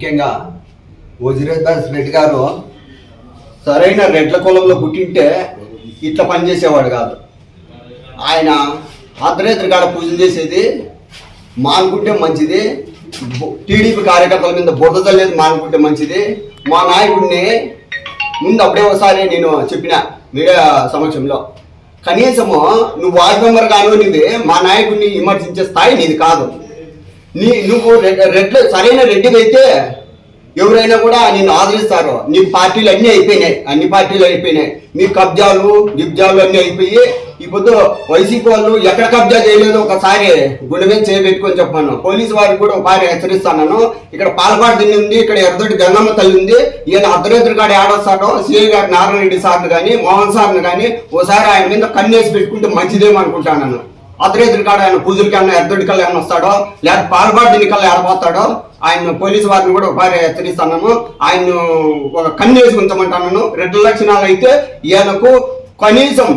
ముఖ్యంగా వజిరేదాస్ రెడ్డి గారు సరైన రెడ్ల కులంలో పుట్టింటే ఇట్లా పనిచేసేవాడు కాదు. ఆయన అర్ధరేత్రి కాడ పూజలు చేసేది మానుకుంటే మంచిది టీడీపీ కార్యకర్తల మీద బురద చల్లేది మానుకుంటే మంచిది. మా నాయకుడిని ముందు అప్పుడే ఒకసారి నేను చెప్పిన మీడియా సమక్షంలో కనీసము నువ్వు వార్డు మెంబర్ కానివ్వనిది మా నాయకుడిని విమర్శించే స్థాయి నీది కాదు. నీ నువ్వు రెడ్ సరైన రెడ్డివి అయితే ఎవరైనా కూడా నిన్ను ఆదరిస్తారు. నీ పార్టీలు అన్నీ అయిపోయినాయి. అన్ని పార్టీలు అయిపోయినాయి. నీ కబ్జాలు గిబ్జాలు అన్నీ అయిపోయి ఇప్పుడు వైసీపీ వాళ్ళు ఎక్కడ కబ్జా చేయలేదు ఒకసారి గుండె మీద చేయబెట్టుకొని చెప్పాను. పోలీసు వారికి కూడా ఒకసారి హెచ్చరిస్తాను ఇక్కడ పాలపాడు దిన్ని ఉంది ఇక్కడ ఎర్రదొడ్డి గంగమ్మ తల్లి ఉంది. ఈయన అర్ధరేత్రి కాడ ఏడొస్తాడో సిఐ గారు నారాయణ రెడ్డి సార్ని కానీ మోహన్ సార్ని కానీ ఓసారి ఆయన మీద కన్నేసి పెట్టుకుంటే మంచిదేమో అనుకుంటాను కాడ ఆయన పూజలకి అన్న ఎర్దొడ్డి ఏమైనా వస్తాడో? లేదా పాల్పాటు ఎన్నికల్లో ఏడపోతాడో ఆయన పోలీసు వారిని కూడా ఒకసారి హెచ్చరిస్తాను ఆయన ఒక కన్నేసి ఉంచమంటాను రెడ్ల లక్షణాలు అయితే ఈయనకు కనీసం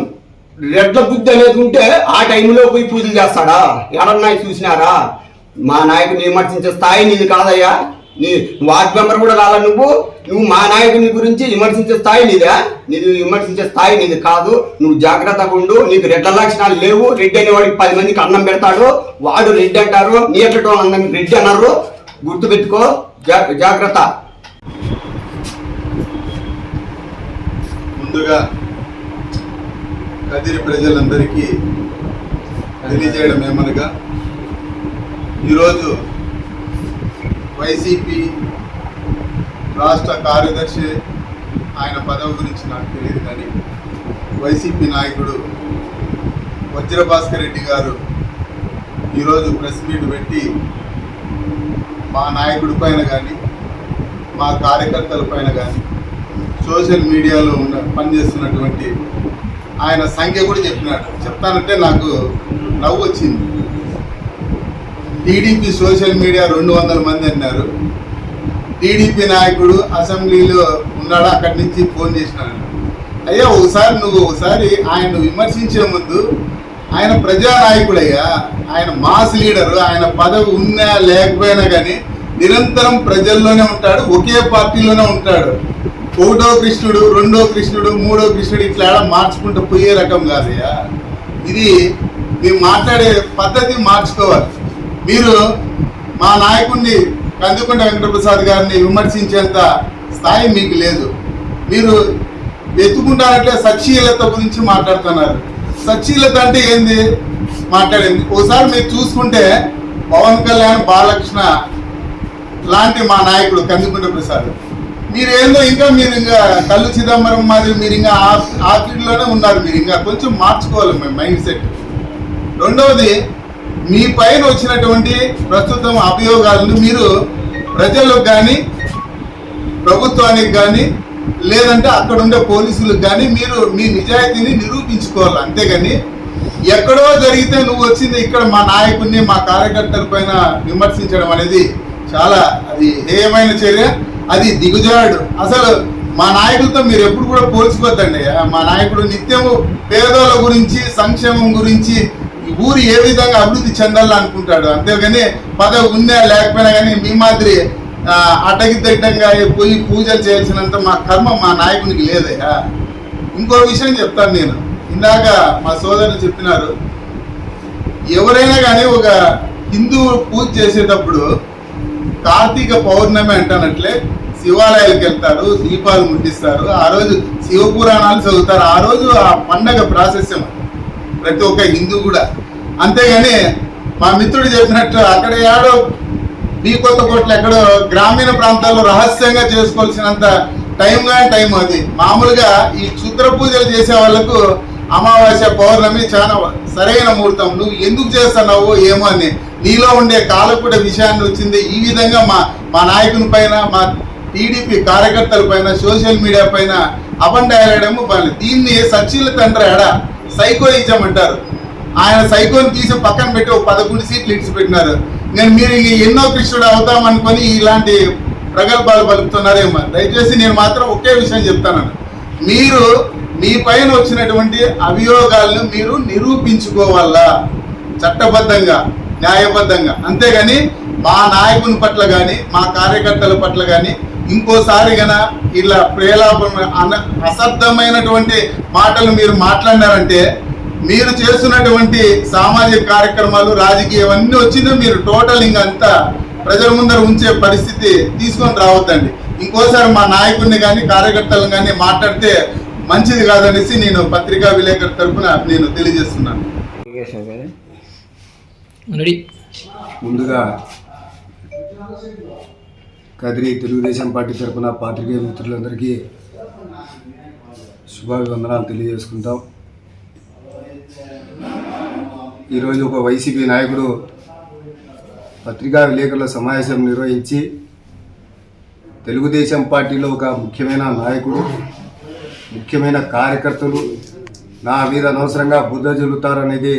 రెడ్ల బుద్ధి అనేది ఉంటే ఆ టైంలో పోయి పూజలు చేస్తాడా? ఎవరన్నా చూసినారా? మా నాయకుని విమర్శించే స్థాయి నీది కాదయ్యా. నీ వార్డ్ మెంబర్ కూడా రాలా నువ్వు? నువ్వు మా నాయకుని గురించి విమర్శించే స్థాయి నీదా? నీది విమర్శించే స్థాయి నీది కాదు. నువ్వు జాగ్రత్తగా ఉండు. నీకు రెడ్ల లక్షణాలు లేవు. రెడ్డి అనేవాడికి పది మందికి అన్నం పెడతాడు. వాడు రెడ్డి అంటారు. నీ ఎట్లటో అందరికి రెడ్డి అన్నారు. గుర్తుపెట్టుకో. జా- జాగ్రత్త. ముందుగా కదిరి ప్రజలందరికీ తెలియజేయడం ఏమనగా ఈరోజు వైసీపీ రాష్ట్ర కార్యదర్శి ఆయన పదవి గురించి నాకు తెలియదు కానీ వైసీపీ నాయకుడు వజ్రభాస్కర్ రెడ్డి గారు ఈరోజు ప్రెస్ మీట్ పెట్టి మా నాయకుడి పైన కానీ మా కార్యకర్తల పైన కానీ సోషల్ మీడియాలో ఉన్న పనిచేస్తున్నటువంటి ఆయన సంఖ్య కూడా చెప్పినాడు. చెప్తానంటే నాకు నవ్వు వచ్చింది. టీడీపీ సోషల్ మీడియా రెండు వందల మంది అన్నారు. టీడీపీ నాయకుడు అసెంబ్లీలో ఉన్నాడు? అక్కడి నుంచి ఫోన్ చేసినాడు. అయ్యా ఒకసారి నువ్వు ఒకసారి ఆయన విమర్శించే ముందు ఆయన ప్రజానాయకుడయ్యా ఆయన మాస్ లీడరు ఆయన పదవి ఉన్నా లేకపోయినా కానీ నిరంతరం ప్రజల్లోనే ఉంటాడు ఒకే పార్టీలోనే ఉంటాడు. ఒకటో కృష్ణుడు రెండో కృష్ణుడు మూడో కృష్ణుడు ఇట్లా మార్చుకుంటూ పోయే రకం కాదయ్యా. ఇది మేము మాట్లాడే పద్ధతి మార్చుకోవాలి. మీరు మా నాయకుడిని కందుకుంట వెంకటప్రసాద్ గారిని విమర్శించేంత స్థాయి మీకు లేదు. మీరు ఎత్తుకుంటారంటే సచ్చీలత గురించి మాట్లాడుతున్నారు. సచ్చీలత అంటే ఏంది? మాట్లాడింది ఒకసారి మీరు చూసుకుంటే పవన్ కళ్యాణ్ బాలకృష్ణ లాంటి మా నాయకుడు కందుకుంట ప్రసాద్. మీరు ఏందో ఇంకా మీరు ఇంకా కళ్ళు చిదంబరం మాదిరి మీరు ఇంకా ఆ- ఫీల్డ్లోనే ఉన్నారు మీరు ఇంకా. కొంచెం మార్చుకోవాలి మేము మైండ్ సెట్. రెండవది మీ పైన వచ్చినటువంటి ప్రస్తుతం అభియోగాలను మీరు ప్రజలకు కానీ ప్రభుత్వానికి కానీ లేదంటే అక్కడ ఉండే పోలీసులకు కానీ మీరు మీ నిజాయితీని నిరూపించుకోవాలి. అంతేగాని ఎక్కడో జరిగితే నువ్వు వచ్చింది ఇక్కడ మా నాయకుడిని మా కార్యకర్తల పైన విమర్శించడం అనేది చాలా అది హేయమైన చర్య అది దిగుజాడు. అసలు మా నాయకులతో మీరు ఎప్పుడు కూడా పోల్చుకోవద్దండి. మా నాయకుడు నిత్యము పేదోళ్ళ గురించి సంక్షేమం గురించి ఊరు ఏ విధంగా అభివృద్ధి చెందాలని అనుకుంటాడు? అంతేగాని పదవి ఉన్నా లేకపోయినా కానీ మీ మాదిరి ఆ, అటగిద్దట్టంగా పోయి పూజలు చేయాల్సినంత మా కర్మ మా నాయకునికి లేదయ్యా. ఇంకో విషయం చెప్తాను నేను. ఇందాక మా సోదరులు చెప్పినారు ఎవరైనా కానీ ఒక హిందువు పూజ చేసేటప్పుడు కార్తీక పౌర్ణమి అంటానట్లే శివాలయాలకు వెళ్తారు దీపాలు ముట్టిస్తారు. ఆ రోజు శివ పురాణాలు చదువుతారు. ఆ రోజు ఆ పండగ ప్రాశస్యం. ప్రతి ఒక్క హిందూ కూడా. అంతేగాని మా మిత్రుడు చెప్పినట్టు అక్కడ ఏడో బీ కొత్త కోట్లు ఎక్కడో గ్రామీణ ప్రాంతాల్లో రహస్యంగా చేసుకోవాల్సినంత టైం కానీ టైం అది. మామూలుగా ఈ క్షుద్ర పూజలు చేసే వాళ్ళకు అమావాస్య పౌర్ణమి చాలా సరైన ముహూర్తం. నువ్వు ఎందుకు చేస్తున్నావు ఏమో అని. నీలో ఉండే కాలకూడ విషయాన్ని వచ్చింది. ఈ విధంగా మా మా నాయకుని పైన మా టీడీపీ కార్యకర్తల పైన సోషల్ మీడియా పైన అబండాయడము బాగా దీన్ని సచిల తండ్రి ఎడ? సైకోయిజం అంటారు. ఆయన సైకోని తీసి పక్కన పెట్టి ఒక పదకొండు సీట్లు ఇచ్చిపెట్టినారు నేను మీరు ఎన్నో కృష్ణుడు అవుతామనుకొని ఇలాంటి ప్రగల్భాలు పలుకుతున్నారేమో. దయచేసి నేను మాత్రం ఒకే విషయం చెప్తాను. మీరు మీ పైన వచ్చినటువంటి అభియోగాలను మీరు నిరూపించుకోవాలా? చట్టబద్ధంగా న్యాయబద్ధంగా. అంతేగాని మా నాయకుని పట్ల కానీ మా కార్యకర్తల పట్ల కానీ ఇంకోసారి గన ఇలా ప్రేలాపన అన అసర్థమైనటువంటి మాటలు మీరు మాట్లాడినారంటే మీరు చేస్తున్నటువంటి సామాజిక కార్యక్రమాలు రాజకీయం అన్నీ వచ్చినా మీరు టోటల్ ఇంకంతా ప్రజల ముందర ఉంచే పరిస్థితి తీసుకొని రావద్దండి. ఇంకోసారి మా నాయకుడిని కానీ కార్యకర్తలను కానీ మాట్లాడితే మంచిది కాదనేసి నేను పత్రికా విలేకరు తరఫున నేను తెలియజేస్తున్నాను. రెడీ. ముందుగా కదిరి తెలుగుదేశం పార్టీ తరఫున పాత్రికేయ మిత్రులందరికీ శుభాభివందనాలు తెలియజేసుకుంటాం. ఈరోజు ఒక వైసీపీ నాయకుడు పత్రికా విలేకరుల సమావేశం నిర్వహించి తెలుగుదేశం పార్టీలో ఒక ముఖ్యమైన నాయకుడు ముఖ్యమైన కార్యకర్తలు నా మీద అనవసరంగా బుద్ధ జరుగుతారనేది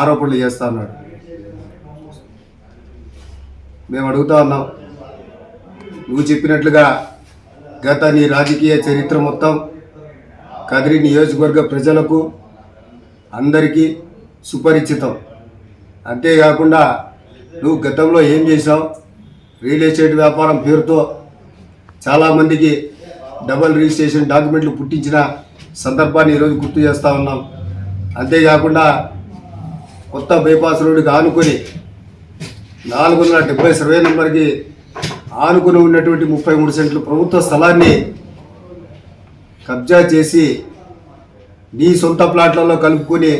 ఆరోపణలు చేస్తా ఉన్నాడు. మేము అడుగుతా ఉన్నాం నువ్వు చెప్పినట్లుగా గత నీ రాజకీయ చరిత్ర మొత్తం కదిరి నియోజకవర్గ ప్రజలకు అందరికీ సుపరిచితం. అంతేకాకుండా నువ్వు గతంలో ఏం చేసావు రియల్ ఎస్టేట్ వ్యాపారం పేరుతో చాలామందికి డబల్ రిజిస్ట్రేషన్ డాక్యుమెంట్లు పుట్టించిన సందర్భాన్ని ఈరోజు గుర్తు చేస్తూ ఉన్నాం. అంతేకాకుండా కొత్త బైపాస్ రోడ్డుకి ఆనుకొని నాలుగు వందల డెబ్బై సర్వే నెంబర్కి ఆనుకుని ఉన్నటువంటి ముప్పై మూడు సెంట్లు ప్రభుత్వ స్థలాన్ని కబ్జా చేసి నీ సొంత ప్లాట్లలో కలుపుకొని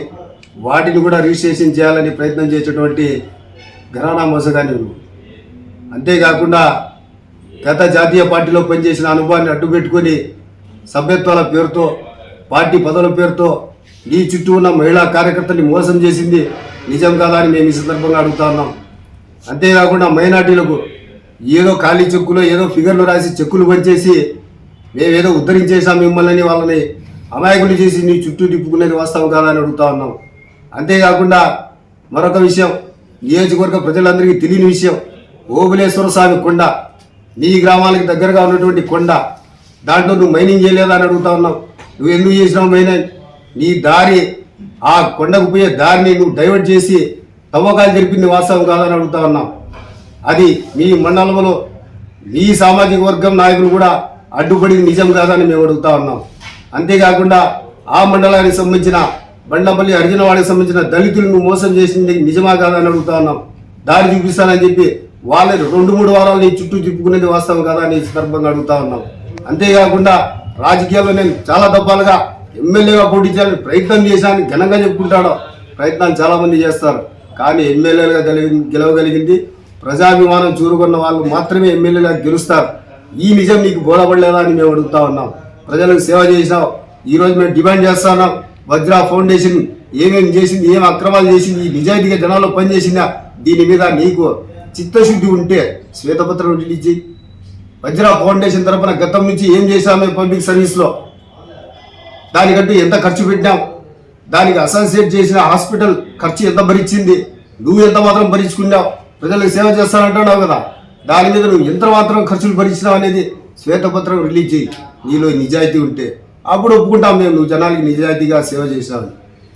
వాటిని కూడా రిజిస్ట్రేషన్ చేయాలని ప్రయత్నం చేసేటువంటి ఘరానా మోసగాని అంతేకాకుండా గత జాతీయ పార్టీలో పనిచేసిన అనుభవాన్ని అడ్డుపెట్టుకొని సభ్యత్వాల పేరుతో పార్టీ పదవుల పేరుతో నీ చుట్టూ ఉన్న మహిళా కార్యకర్తల్ని మోసం చేసింది నిజం కాదని మేము ఈ సందర్భంగా అడుగుతా ఉన్నాం. అంతేకాకుండా మైనార్టీలకు ఏదో ఖాళీ చెక్కులో ఏదో ఫిగర్లు రాసి చెక్కులు పంచేసి మేమేదో ఉద్ధరించేసాం మిమ్మల్ని వాళ్ళని అమాయకులు చేసి నీ చుట్టూ తిప్పుకునేది వాస్తవం కాదని అడుగుతా ఉన్నాం. అంతేకాకుండా మరొక విషయం నియోజకవర్గ ప్రజలందరికీ తెలియని విషయం ఓబులేశ్వర స్వామి కొండ నీ గ్రామాలకు దగ్గరగా ఉన్నటువంటి కొండ దాంట్లో నువ్వు మైనింగ్ చేయలేదా అని అడుగుతా ఉన్నావు నువ్వు ఎందుకు చేసినావు మైనింగ్? నీ దారి ఆ కొండకు పోయే దారిని నువ్వు డైవర్ట్ చేసి తవ్వకాలు జరిపింది వాస్తవం కాదని అడుగుతా ఉన్నాం. అది మీ మండలంలో మీ సామాజిక వర్గం నాయకులు కూడా అడ్డుపడి నిజం కాదని మేము అడుగుతా ఉన్నాం. అంతేకాకుండా ఆ మండలానికి సంబంధించిన బండపల్లి అర్జునవాడికి సంబంధించిన దళితులను మోసం చేసింది నిజమా కాదని అడుగుతా ఉన్నాం. దారి చూపిస్తానని చెప్పి వాళ్ళని రెండు మూడు వారాలు నీ చుట్టూ తిప్పుకునేది వాస్తవం కదా అని సందర్భంగా అడుగుతా ఉన్నాం. అంతేకాకుండా రాజకీయాల్లో నేను చాలా దఫాలుగా ఎమ్మెల్యేగా పోటీ చేయాలని ప్రయత్నం చేశాను ఘనంగా చెప్పుకుంటాడో. ప్రయత్నాలు చాలామంది చేస్తారు. కానీ ఎమ్మెల్యేలుగా గెలిగి గెలవగలిగింది ప్రజాభిమానం చూరుకున్న వాళ్ళు మాత్రమే ఎమ్మెల్యేగా గెలుస్తారు. ఈ నిజం నీకు బోధపడలేదా అని మేము అడుగుతా ఉన్నాం. ప్రజలకు సేవ చేసినావు ఈరోజు మేము డిమాండ్ చేస్తున్నాం వజ్రా ఫౌండేషన్ ఏమేమి చేసింది ఏం అక్రమాలు చేసింది ఈ నిజాయితీగా జనాల్లో పనిచేసిందా? దీని మీద నీకు చిత్తశుద్ధి ఉంటే శ్వేతపత్రం ఇచ్చి వజ్రా ఫౌండేషన్ తరఫున గతం నుంచి ఏం చేశామే పబ్లిక్ సర్వీస్లో? దానికంటూ ఎంత ఖర్చు పెట్టాం దానికి అసోసియేట్ చేసిన హాస్పిటల్ ఖర్చు ఎంత భరించింది? నువ్వు ఎంత మాత్రం భరించుకున్నావు? ప్రజలకు సేవ చేస్తానంటున్నావు కదా. దాని మీద నువ్వు ఎంత మాత్రం ఖర్చులు భరించినావు అనేది శ్వేతపత్రం రిలీజ్ చేయి. నీలో నిజాయితీ ఉంటే. అప్పుడు ఒప్పుకుంటాం మేము. నువ్వు జనాలకి నిజాయితీగా సేవ చేశావు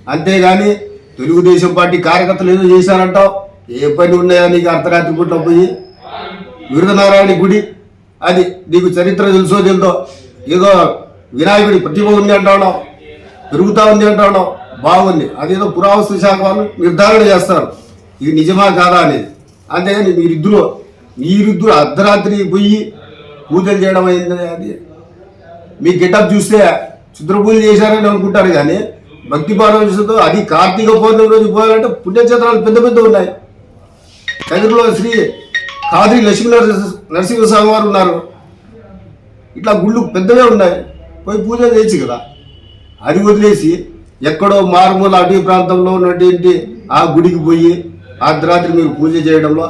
అంతేగాని తెలుగుదేశం పార్టీ కార్యకర్తలు ఏదో చేశారంటావు. ఏ పని ఉన్నాయో నీకు అర్ధరాత్రి పూట పోయి. వీరనారాయణ గుడి. అది నీకు చరిత్ర తెలుసో తెలుదో. ఏదో వినాయకుడి ప్రతిభ ఉంది అంటాడు పెరుగుతా ఉంది అంటాడు బాగుంది. అదేదో పురావస్తు శాఖ వాళ్ళు నిర్ధారణ చేస్తారు. ఇది నిజమా కాదా అనేది. అంతేగాని మీరిద్దరు మీరిద్దరు అర్ధరాత్రి పోయి పూజలు చేయడం అయింది అది మీ గెటప్ చూస్తే చిత్ర పూజలు చేశారని అనుకుంటారు కానీ భక్తి పారవశంతో అది కార్తీక పౌర్ణమి రోజు పోయాలంటే పుణ్యక్షేత్రాలు పెద్ద పెద్ద ఉన్నాయి. కదిరిలో శ్రీ కాదిరి లక్ష్మీ నరసింహ నరసింహస్వామి వారు ఉన్నారు. ఇట్లా గుళ్ళు పెద్దవే ఉన్నాయి. పోయి పూజ చేయొచ్చు కదా. అది వదిలేసి ఎక్కడో మారుమూల అటవీ ప్రాంతంలో ఉన్నటువంటి ఆ గుడికి పోయి అర్ధరాత్రి మీరు పూజ చేయడంలో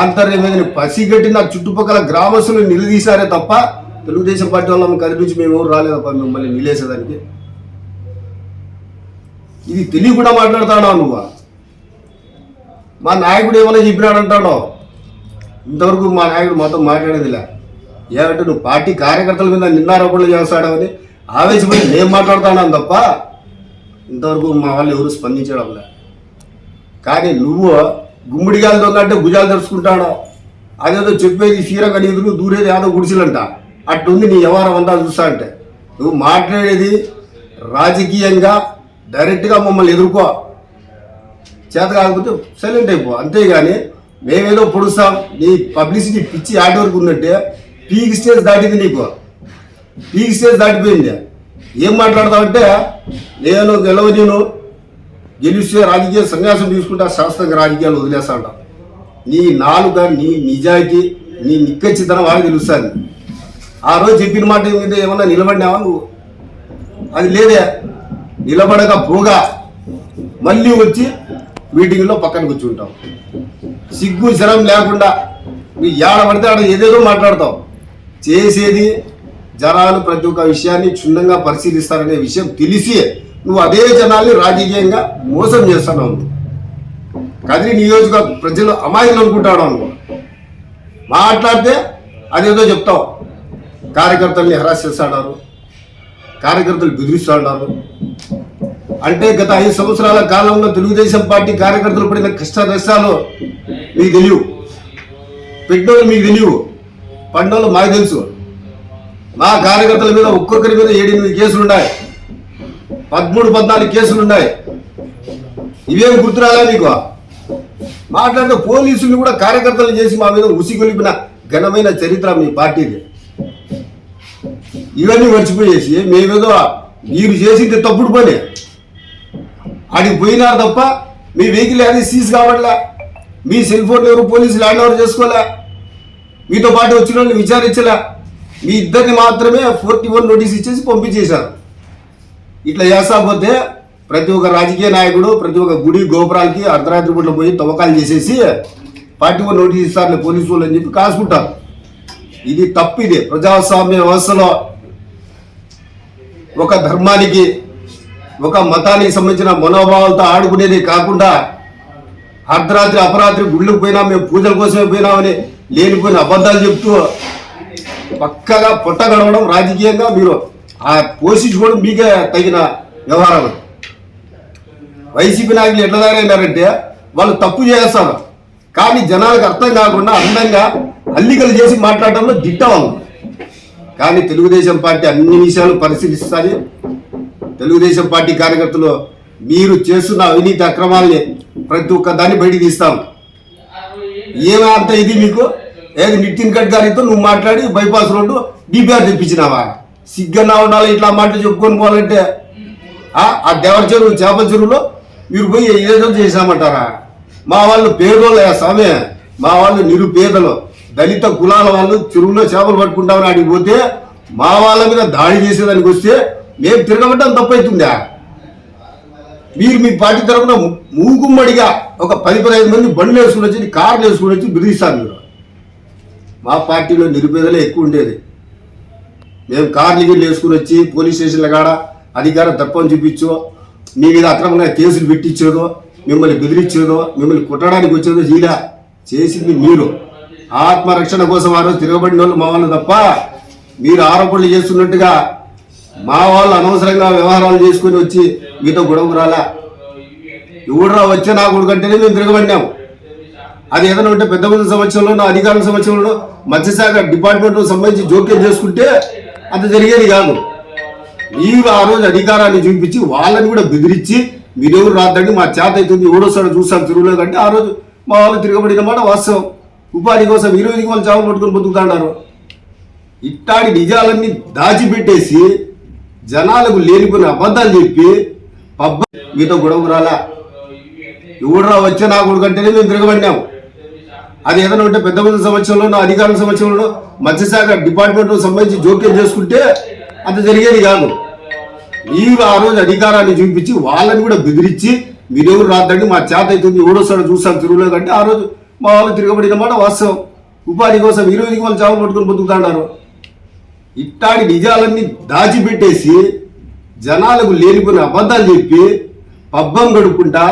ఆంతర్యమైన పసిగట్టిన చుట్టుపక్కల గ్రామస్తులు నిలదీశారే తప్ప తెలుగుదేశం పార్టీ వాళ్ళని కనిపించి మేము ఎవరు రాలేదప్ప మిమ్మల్ని నిలేసేదానికి. ఇది తెలియకుండా మాట్లాడతాడా నువ్వు? మా నాయకుడు ఏమైనా చెప్పినాడంటాడో? ఇంతవరకు మా నాయకుడు మాతో మాట్లాడేదిలే. ఏమంటే నువ్వు పార్టీ కార్యకర్తల మీద నిందారోపణలు చేస్తాడని ఆవేశపడి నేను మాట్లాడుతున్నాను తప్ప ఇంతవరకు మా వాళ్ళు ఎవరు స్పందించడం లే కానీ నువ్వు గుమ్మిడిగాలు దొంగంటే భుజాలు తెరుచుకుంటాడు అదేదో చెప్పేది సీరగా నిధులు దూరేది ఏదో గుడిసిలంట. అట్టుంది నీ వ్యవహారం అంతా చూస్తా అంటే. నువ్వు మాట్లాడేది రాజకీయంగా డైరెక్ట్గా మమ్మల్ని ఎదుర్కో. చేత కాకపోతే సైలెంట్ అయిపో. అంతేగాని మేమేదో పొడుస్తాం. నీ పబ్లిసిటీ పిచ్చి ఆట వరకు ఉన్నట్టే పీక్ స్టేజ్ దాటింది నీకు. పీక్ స్టేజ్ దాటిపోయింది. ఏం మాట్లాడతావంటే నేను గెలవ నేను గెలిస్తే రాజకీయ సన్యాసం తీసుకుంటా శాస్త్రంగా రాజకీయాలు వదిలేస్తా నీ నాలుగ నీ నిజాయితీ నీ నిక్కచ్చితనం వాళ్ళకి తెలుస్తుంది. ఆ రోజు చెప్పిన మాట మీద ఏమన్నా నిలబడినావా నువ్వు? అది లేదే. నిలబడక పోగా. మళ్ళీ వచ్చి మీటింగ్లో పక్కన కూర్చుంటాం సిగ్గు శరం లేకుండా. నీ ఏడ పడితే ఆడ ఏదేదో మాట్లాడతావు. చేసేది జనాలు ప్రతి ఒక్క విషయాన్ని క్షుణ్ణంగా పరిశీలిస్తారనే విషయం తెలిసి నువ్వు అదే జనాల్ని రాజకీయంగా మోసం చేస్తున్నావు కదిరి నియోజక ప్రజలు అమాయకులు అనుకుంటాడు అనుకో మాట్లాడితే అదేదో చెప్తావు. కార్యకర్తల్ని హెరాస్ చేస్తాడారు. కార్యకర్తలు బెదిరిస్తాడారు. అంటే గత ఐదు సంవత్సరాల కాలంలో తెలుగుదేశం పార్టీ కార్యకర్తలు పడిన కష్ట నష్టాలు మీకు తెలియవు. పెట్టినోళ్ళు మీకు తెలియవు. పండోళ్ళు మాకు తెలుసు. మా కార్యకర్తల మీద ఒక్కొక్కరి మీద ఏడెనిమిది కేసులు ఉన్నాయి పదమూడు పద్నాలుగు కేసులు ఉన్నాయి. ఇవేం గుర్తురాలా నీకు? మాట్లాడితే పోలీసులు కూడా కార్యకర్తలు చేసి మా మీద ఉసిగొలిపిన ఘనమైన చరిత్ర మీ పార్టీది. ఇవన్నీ మర్చిపోయేసి మేమేదో మీరు చేసింది తప్పుడు పని. అడిగి పోయినారు తప్ప మీ వెహికల్ అది సీజ్ కావట్లే? మీ సెల్ ఫోన్ ఎవరు పోలీసులు హ్యాండ్ ఓవర్ చేసుకోలే మీతో పాటు వచ్చిన వాళ్ళని విచారించలే? మీ ఇద్దరిని మాత్రమే ఫోర్టీ వన్ నోటీస్ ఇచ్చేసి పంపించేశారు. ఇట్లా చేస్తాకపోతే ప్రతి ఒక్క రాజకీయ నాయకుడు ప్రతి ఒక్క గుడి గోపురాలకి అర్ధరాత్రి గుడిలో పోయి తవ్వకాలు చేసేసి పార్టీ వాళ్ళు నోటీస్ ఇస్తారులే పోలీసు వాళ్ళు అని చెప్పి కాసుకుంటారు ఇది తప్పిది ప్రజాస్వామ్య వ్యవస్థలో ఒక ధర్మానికి ఒక మతానికి సంబంధించిన మనోభావాలతో ఆడుకునేది కాకుండా అర్ధరాత్రి అపరాత్రి గుళ్ళకు పోయినా మేము పూజల కోసమే పోయినామని లేనిపోయిన అబద్ధాలు చెప్తూ పక్కగా పొట్ట గడవడం రాజకీయంగా మీరు ఆ పోషించుకోవడం మీకే తగిన వ్యవహారం వైసీపీ నాయకులు ఎట్లా తయారైనారంటే వాళ్ళు తప్పు చేస్తారు. కానీ జనాలకు అర్థం కాకుండా అందంగా అల్లికలు చేసి మాట్లాడడంలో దిట్ట కానీ తెలుగుదేశం పార్టీ అన్ని విషయాలు పరిశీలిస్తుంది. తెలుగుదేశం పార్టీ కార్యకర్తలు మీరు చేస్తున్న అవినీతి అక్రమాల్ని ప్రతి ఒక్క దాన్ని బయటికి తీస్తాం ఏమో అంత ఇది మీకు? ఏది నితిన్ గడ్కరీతో నువ్వు మాట్లాడి బైపాస్ రోడ్డు డిపిఆర్ తెప్పించినావా? సిగ్గన్నా ఉండాలి ఇట్లా మాట చెప్పుకొని పోవాలంటే ఆ దేవర చెరువు చేపల చెరువులో మీరు పోయి ఏదో చేశామంటారా? మా వాళ్ళు పేదోళ్ళ స్వామి. మా వాళ్ళు నిరుపేదలు. దళిత కులాల వాళ్ళు చెరువులో చేపలు పట్టుకుంటామని ఆడికి పోతే మా వాళ్ళ మీద దాడి చేసేదానికి వస్తే మేము తిరగబడ్డం తప్పవుతుందా మీరు మీ పార్టీ తరఫున మూగుమ్మడిగా ఒక పది పదహైదు మంది బండ్లు వేసుకుని వచ్చి కార్లు వేసుకుని వచ్చి బెదిరిస్తారు మీరు. మా పార్టీలో నిరుపేదలే ఎక్కువ ఉండేది. మేము కార్లు గిర్లు వేసుకుని వచ్చి పోలీస్ స్టేషన్ల కాడ అధికార తప్పని చూపించో మీ మీద అక్రమంగా కేసులు పెట్టించేదో మిమ్మల్ని బెదిరించేదో మిమ్మల్ని కుట్టడానికి వచ్చేదో ఇలా చేసింది మీరు. ఆత్మరక్షణ కోసం ఆ రోజు తిరగబడిన వాళ్ళు మా వాళ్ళు తప్ప మీరు ఆరోపణలు చేస్తున్నట్టుగా మా వాళ్ళు అనవసరంగా వ్యవహారాలు చేసుకుని వచ్చి మీతో గొడవకు రాలా? ఎవడరా వచ్చే నా కొడుకంటేనే మేము తిరగబడినాం. అది ఏదైనా ఉంటే పెద్ద పెద్ద సంవత్సరంలో నా అధికారుల సంవత్సరంలో మత్స్యశాఖ డిపార్ట్మెంట్ సంబంధించి జోక్యం చేసుకుంటే అంత జరిగేది కాదు. మీరు ఆ రోజు అధికారాన్ని చూపించి వాళ్ళని కూడా బెదిరించి మీరెవరు రాద్దండి మా చేత అవుతుంది ఓడోసారి చూస్తాం తిరుగులేదు అంటే ఆ రోజు మా వాళ్ళు తిరగబడిన మాట వాస్తవం. ఉపాధి కోసం ఈ రోజుకి వాళ్ళు చావులు పట్టుకొని బతుకుతాడారు. ఇట్టాడి నిజాలన్నీ దాచిపెట్టేసి జనాలకు లేనిపోయిన అబద్ధాలు చెప్పి పబ్బ మీతో గొడవ రాలా? ఎవడురా వచ్చే నా కొడుకంటేనే మేము తిరగబడినాము అది ఏదైనా ఉంటే పెద్ద పెద్ద సంవత్సరంలో నా అధికారుల సంవత్సరంలో మత్స్యశాఖ డిపార్ట్మెంట్ సంబంధించి జోక్యం చేసుకుంటే అంత జరిగేది కాదు. మీరు ఆ రోజు అధికారాన్ని చూపించి వాళ్ళని కూడా బెదిరించి మీరెవరు రాద్దండి మా చేత అవుతుంది ఎవడోసారి చూస్తాం తిరుగులో అంటే ఆ రోజు మా వాళ్ళు తిరగబడిన మాట వాస్తవం. ఉపాధి కోసం ఈ రోజుకి వాళ్ళు చావులు పట్టుకొని బతుకుతాడారు. ఇట్టాడి నిజాలన్నీ దాచిపెట్టేసి జనాలకు లేనిపోయిన అబద్ధాలు చెప్పి పబ్బం గడుపుకుంటా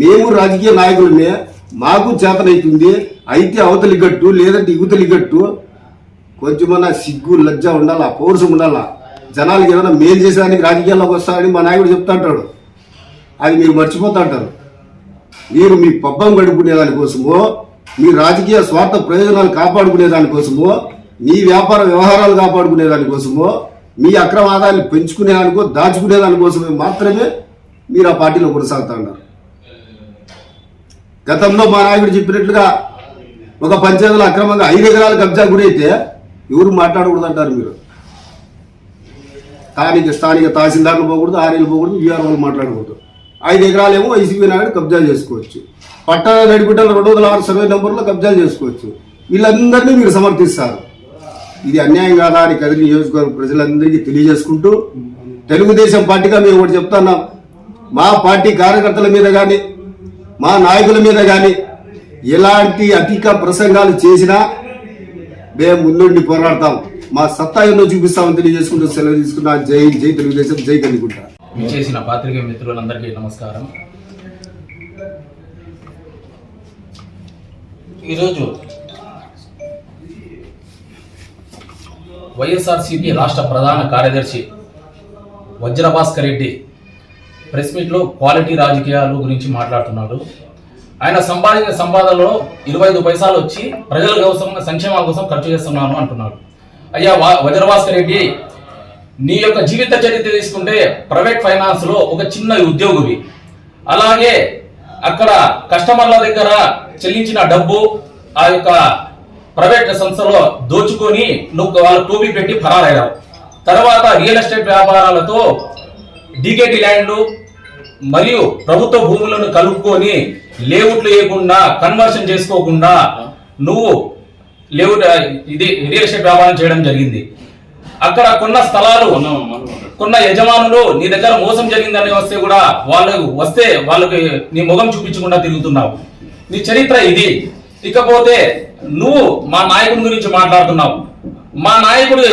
మేము రాజకీయ నాయకులమే మాకు చేతనైతుంది అయితే అవతలి గట్టు లేదంటే ఇవతలి గట్టు కొంచెమన్నా సిగ్గు లజ్జ ఉండాలా పౌరుషం ఉండాలా? జనాలకి ఏమైనా మేలు చేసేదానికి రాజకీయాల్లోకి వస్తారని మా నాయకుడు చెప్తా అంటాడు. అది మీరు మర్చిపోతా అంటారు. మీరు మీ పబ్బం గడుపుకునే దానికోసమో మీ రాజకీయ స్వార్థ ప్రయోజనాలు కాపాడుకునే దానికోసమో మీ వ్యాపార వ్యవహారాలు కాపాడుకునే దానికోసమో మీ అక్రమ ఆదాయాన్ని పెంచుకునే దానికో దాచుకునే దానికోసమే మాత్రమే మీరు ఆ పార్టీలో కొనసాగుతా ఉన్నారు గతంలో మా నాయకుడు చెప్పినట్లుగా ఒక పంచాయతీలో అక్రమంగా ఐదు ఎకరాల కబ్జా గురైతే ఎవరు మాట్లాడకూడదు అంటారు మీరు? స్థానిక స్థానిక తహసీల్దార్లు పోకూడదు ఆర్ఏలు పోకూడదు వీఆర్ఓలు మాట్లాడకూడదు. ఐదు ఎకరాలేమో వైసీపీ నాయుడు కబ్జాలు చేసుకోవచ్చు. పట్టణ నడిపిట్టలు రెండు వందల ఆరు సర్వే నెంబర్లో కబ్జాలు చేసుకోవచ్చు. వీళ్ళందరినీ మీరు సమర్థిస్తారు. ఇది అన్యాయం కాదా అని కదిరి నియోజకవర్గ ప్రజలందరికీ తెలియజేసుకుంటూ తెలుగుదేశం పార్టీగా మేము ఒకటి చెప్తున్నాం. మా పార్టీ కార్యకర్తల మీద కానీ మా నాయకుల మీద కానీ ఎలాంటి అధిక ప్రసంగాలు చేసినా మేము ముందుండి పోరాడతాం. మా సత్తా ఎన్నో చూపిస్తామని తెలియజేసుకుంటూ సెలవు తీసుకున్నా. జై జై తెలుగుదేశం జై కలిగుంటా. చేసిన పాత్రిక మిత్రులందరికీ నమస్కారం. ఈరోజు వైఎస్ఆర్సీపీ రాష్ట్ర ప్రధాన కార్యదర్శి వజ్రభాస్కర్ రెడ్డి ప్రెస్ మీట్లో క్వాలిటీ రాజకీయాలు గురించి మాట్లాడుతున్నాడు. ఆయన సంపాదించిన సంపాదనలో ఇరవై ఐదు పైసలు వచ్చి ప్రజల కోసం సంక్షేమాల కోసం ఖర్చు చేస్తున్నాను అంటున్నాడు. అయ్యా వా- వజ్రభాస్కర్ రెడ్డి నీ యొక్క జీవిత చరిత్ర తీసుకుంటే ప్రైవేట్ ఫైనాన్స్లో ఒక చిన్న ఉద్యోగివి. అలాగే అక్కడ కస్టమర్ల దగ్గర చెల్లించిన డబ్బు ఆ యొక్క ప్రైవేట్ సంస్థలో దోచుకొని నువ్వు వాళ్ళ టోపీ పెట్టి ఫరారయ్యావు. తర్వాత రియల్ ఎస్టేట్ వ్యాపారాలతో డీకేటీ ల్యాండ్లు మరియు ప్రభుత్వ భూములను కలుపుకొని లేఅవుట్లు వేయకుండా కన్వర్షన్ చేసుకోకుండా నువ్వు లేఅవుట్ ఇది రియల్ ఎస్టేట్ వ్యాపారం చేయడం జరిగింది. అక్కడ కొన్న స్థలాలు కొన్న యజమానులు నీ దగ్గర మోసం జరిగిందని వస్తే కూడా వాళ్ళు వస్తే వాళ్ళకి నీ ముఖం చూపించకుండా తిరుగుతున్నావు. నీ చరిత్ర ఇది. ఇకపోతే నువ్వు మా నాయకుడి గురించి మాట్లాడుతున్నావు. మా నాయకుడు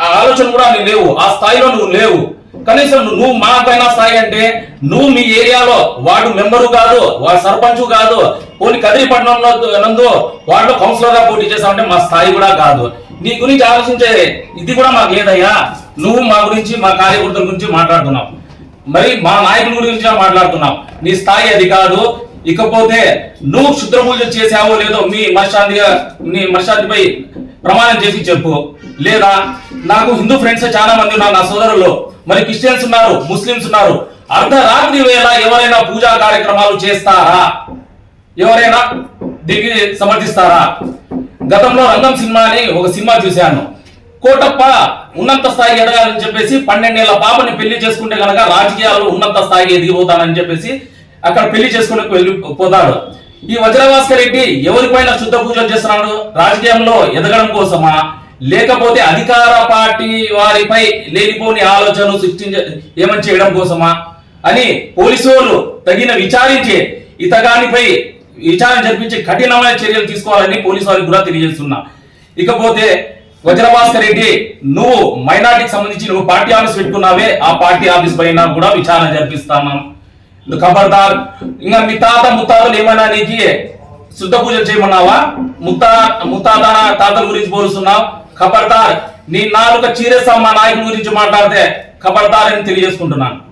ఆ ఆలోచన కూడా నీ లేవు. ఆ స్థాయిలో నువ్వు లేవు. కనీసం నువ్వు మా పైన స్థాయి అంటే నువ్వు మీ ఏరియాలో వార్డు మెంబరు కాదు వాడు సర్పంచ్ కాదు పోనీ కదిరిపట్నంలో నందు వార్డులో కౌన్సిలర్గా పోటీ చేసావంటే మా స్థాయి కూడా కాదు. నీ గురించి ఆలోచించే ఇది కూడా మాకు లేదయ్యా. నువ్వు మా గురించి మా కార్యకర్తల గురించి మాట్లాడుతున్నావు. మరి మా నాయకుల గురించి మాట్లాడుతున్నావు. నీ స్థాయి అది కాదు. ఇకపోతే నువ్వు క్షుద్రపూజ చేసావో లేదో మీ మనశ్శాంతిగా నీ మనశ్శాంతిపై ప్రమాణం చేసి చెప్పు. లేదా నాకు హిందూ ఫ్రెండ్స్ చాలా మంది ఉన్నారు నా సోదరులు. మరి క్రిస్టియన్స్ ఉన్నారు ముస్లిమ్స్ ఉన్నారు. అర్ధరాత్రి వేళ ఎవరైనా పూజా కార్యక్రమాలు చేస్తారా? ఎవరైనా దీనికి సమర్థిస్తారా? గతంలో రంగం సినిమా అని ఒక సినిమా చూశాను. కోటప్ప ఉన్నత స్థాయికి ఎదగాలని చెప్పేసి పన్నెండేళ్ళ పాపని పెళ్ళి చేసుకుంటే కనుక రాజకీయాలు ఉన్నత స్థాయికి ఎదిగిపోతానని చెప్పేసి అక్కడ పెళ్ళి చేసుకుని వెళ్ళి పోతాడు. ఈ వజ్రభాస్కర్ రెడ్డి ఎవరిపైన శుద్ధ పూజలు చేస్తున్నాడు? రాజకీయంలో ఎదగడం కోసమా? లేకపోతే అధికార పార్టీ వారిపై లేనిపోని ఆలోచనలు సృష్టించ ఏమని చేయడం కోసమా? అని పోలీసు వాళ్ళు తగిన విచారించి ఇతగానిపై విచారణ జరిపించి కఠినమైన చర్యలు తీసుకోవాలని పోలీసు వారికి కూడా తెలియజేస్తున్నా. ఇకపోతే వజ్రభాస్కర్ రెడ్డి నువ్వు మైనార్టీకి సంబంధించి నువ్వు పార్టీ ఆఫీస్ పెట్టుకున్నావే ఆ పార్టీ ఆఫీస్ పైన కూడా విచారణ జరిపిస్తాను. నువ్వు ఖబర్దార్ ఇంకా మీ తాత ముత్తాతలు ఏమైనా నీకు శుద్ధ పూజలు చేయమన్నావా ముత్తా ముత్తాత తాతల గురించి పోలుస్తున్నావు ఖబర్దార్ నీ నాలుక చీరేస్తా మా గురించి మాట్లాడితే ఖబర్దార్ అని తెలియజేసుకుంటున్నాను